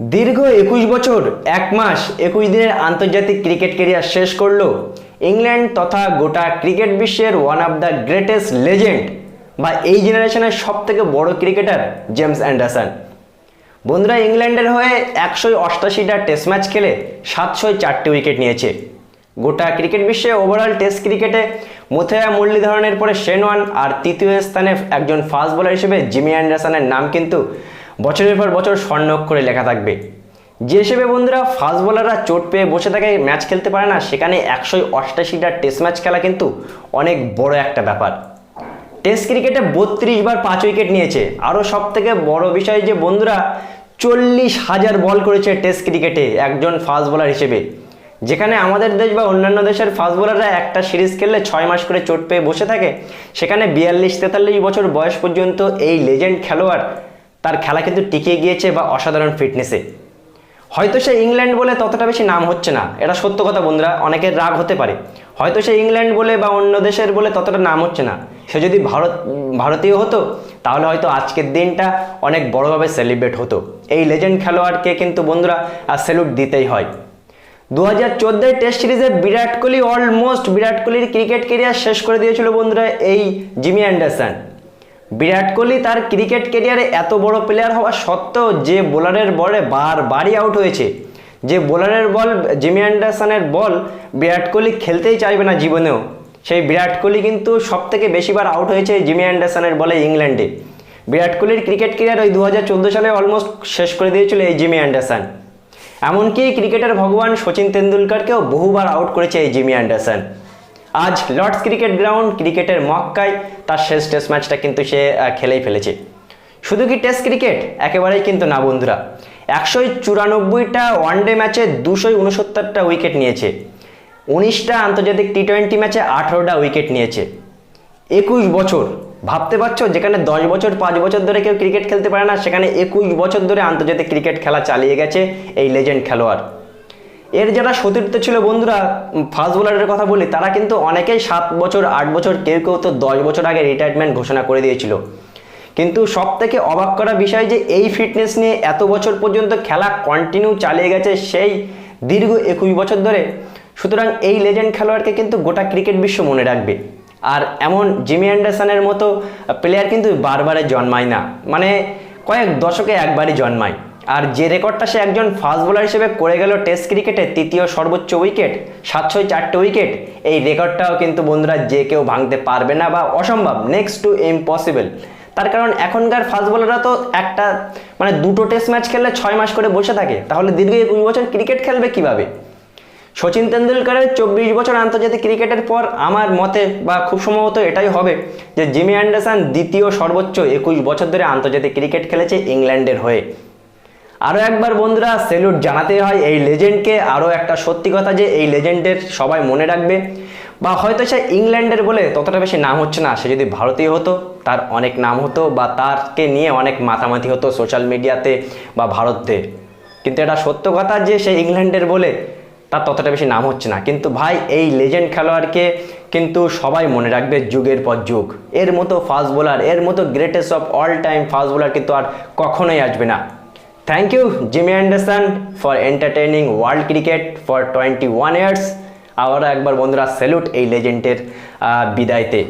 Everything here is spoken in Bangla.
দীর্ঘ একুশ বছর, এক মাস, একুশ দিনের আন্তর্জাতিক ক্রিকেট কেরিয়ার শেষ করল। ইংল্যান্ড তথা গোটা ক্রিকেট বিশ্বের one of the greatest legend বা এই জেনারেশনের সব থেকে বড় ক্রিকেটার জেমস অ্যান্ডারসন বন্ধুরা, ইংল্যান্ডের হয়ে একশো অষ্টাশিটা টেস্ট ম্যাচ খেলে সাতশো চারটি উইকেট নিয়েছে। গোটা ক্রিকেট বিশ্বে ওভারঅল টেস্ট ক্রিকেটে মুথেয়া মুরলীধরনের পরে শেনওয়ান আর তৃতীয় স্থানে একজন ফাস্ট বোলার হিসেবে জিমি অ্যান্ডারসনের নাম কিন্তু বছরের পর বছর স্বর্ণক্ষরে লেখা থাকবে। যে হিসেবে বন্ধুরা ফাস্ট বোলাররা চোট পেয়ে বসে থাকে ম্যাচ খেলতে পারে না, সেখানে একশো অষ্টাশিটা টেস্ট ম্যাচ খেলা কিন্তু অনেক বড় একটা ব্যাপার। টেস্ট ক্রিকেটে বত্রিশ বার পাঁচ উইকেট নিয়েছে। আরও সব থেকে বড় বিষয় যে বন্ধুরা, চল্লিশ হাজার বল করেছে টেস্ট ক্রিকেটে একজন ফাস্ট বোলার হিসেবে। যেখানে আমাদের দেশ বা অন্যান্য দেশের ফাস্ট বোলাররা একটা সিরিজ খেললে ছয় মাস করে চোট পেয়ে বসে থাকে, সেখানে বিয়াল্লিশ তেতাল্লিশ বছর বয়স পর্যন্ত এই লেজেন্ড খেলোয়াড় তার খেলা কিন্তু টিকে গিয়েছে বা অসাধারণ ফিটনেসে হয়তো সে ইংল্যান্ড বলে ততটা বেশি নাম হচ্ছে না, এটা সত্য কথা বন্ধুরা, অনেকের রাগ হতে পারে। হয়তো সে ইংল্যান্ড বলে বা অন্য দেশের বলে ততটা নাম হচ্ছে না। সে যদি ভারত, ভারতীয় হতো, তাহলে হয়তো আজকের দিনটা অনেক বড়োভাবে সেলিব্রেট হতো। এই লেজেন্ড খেলোয়াড়কে কিন্তু বন্ধুরা আর স্যালুট দিতেই হয়। দু হাজার চোদ্দোয় টেস্ট সিরিজে বিরাট কোহলি অলমোস্ট বিরাট কোহলির ক্রিকেট কেরিয়ার শেষ করে দিয়েছিল বন্ধুরা এই জিমি অ্যান্ডারসন। বিরাট কোহলি তার ক্রিকেট কেরিয়ারে এত বড় প্লেয়ার হওয়া সত্ত্বেও যে বোলারের বলে বারবারই আউট হয়েছে। যে বোলারের বল, জিমি অ্যান্ডারসনের বল বিরাট কোহলি খেলতেই চাইবে না জীবনেও। সেই বিরাট কোহলি কিন্তু সব থেকে বেশিবার আউট হয়েছে জিমি অ্যান্ডারসনের বলে ইংল্যান্ডে। বিরাট কোহলির ক্রিকেট কেরিয়ার ওই দু হাজার চোদ্দ সালে অলমোস্ট শেষ করে দিয়েছিল এই জিমি অ্যান্ডারসন। এমনকি ক্রিকেটের ভগবান সচিন তেন্ডুলকরকেও বহুবার আউট করেছে এই জিমি অ্যান্ডারসন। আজ লর্ডস ক্রিকেট গ্রাউন্ড ক্রিকেটের মক্কায় তার শেষ টেস্ট ম্যাচটা কিন্তু সে খেলেই ফেলেছে। শুধু কি টেস্ট ক্রিকেট একেবারেই কিন্তু না বন্ধুরা। একশো চুরানব্বইটা ওয়ানডে ম্যাচে দুশো উনসত্তরটা উইকেট নিয়েছে। উনিশটা আন্তর্জাতিক টি টোয়েন্টি ম্যাচে আঠেরোটা উইকেট নিয়েছে। একুশ বছর, ভাবতে পারছ? যেখানে দশ বছর, পাঁচ বছর ধরে কেউ ক্রিকেট খেলতে পারে না, সেখানে একুশ বছর ধরে আন্তর্জাতিক ক্রিকেট খেলা চালিয়ে গেছে এই লেজেন্ড খেলোয়াড়। এর যারা সতীর্থ ছিল বন্ধুরা ফাস্ট বোলারের কথা বলি, তারা কিন্তু অনেকেই সাত বছর, আট বছর, কেউ কেউ তো দশ বছর আগে রিটায়ারমেন্ট ঘোষণা করে দিয়েছিল। কিন্তু সব থেকে অবাক করা বিষয় যে এই ফিটনেস নিয়ে এত বছর পর্যন্ত খেলা কন্টিনিউ চালিয়ে গেছে সেই দীর্ঘ একুশ বছর ধরে। সুতরাং এই লেজেন্ড খেলোয়াড়কে কিন্তু গোটা ক্রিকেট বিশ্ব মনে রাখবে। আর এমন জিমি অ্যান্ডারসনের মতো প্লেয়ার কিন্তু বারবারে জন্মায় না। মানে কয়েক দশকে একবারই জন্মায়। আর যে রেকর্ডটা সে একজন ফাস্ট বোলার হিসেবে করে গেল টেস্ট ক্রিকেটে তৃতীয় সর্বোচ্চ উইকেট সাতশো চারটে উইকেট, এই রেকর্ডটাও কিন্তু বন্ধুরা যে কেউ ভাঙতে পারবে না বা অসম্ভব নেক্সট টু ইম্পসিবল তার কারণ এখনকার ফাস্ট বোলাররা তো একটা মানে দুটো টেস্ট ম্যাচ খেললে ছয় মাস করে বসে থাকে, তাহলে দীর্ঘ একুশ বছর ক্রিকেট খেলবে কীভাবে? সচিন তেন্ডুলকরের চব্বিশ বছর আন্তর্জাতিক ক্রিকেটের পর আমার মতে বা খুব সম্ভবত এটাই হবে যে জিমি অ্যান্ডারসন দ্বিতীয় সর্বোচ্চ একুশ বছর ধরে আন্তর্জাতিক ক্রিকেট খেলেছে ইংল্যান্ডের হয়ে। আরও একবার বন্ধুরা সেলুট জানাতে হয় এই লেজেন্ডকে আরও একটা সত্যি কথা যে, এই লেজেন্ডের সবাই মনে রাখবে। বা হয়তো সে ইংল্যান্ডের বলে ততটা বেশি নাম হচ্ছে না। সে যদি ভারতীয় হতো, তার অনেক নাম হতো বা তারকে নিয়ে অনেক মাতামাতি হতো সোশ্যাল মিডিয়াতে বা ভারতে। কিন্তু এটা সত্য কথা যে, সে ইংল্যান্ডের বলে তার ততটা বেশি নাম হচ্ছে না। কিন্তু ভাই, এই লেজেন্ড খেলোয়াড়কে কিন্তু সবাই মনে রাখবে যুগের পর যুগ। এর মতো ফাস্ট বোলার এর মতো greatest of all time fast bowler কিন্তু আর কখনোই আসবে না। You Jimmy Anderson for entertaining world cricket for twenty one years আবারও একবার বন্ধুরা স্যালুট এই লেজেন্ডের বিদায়তে।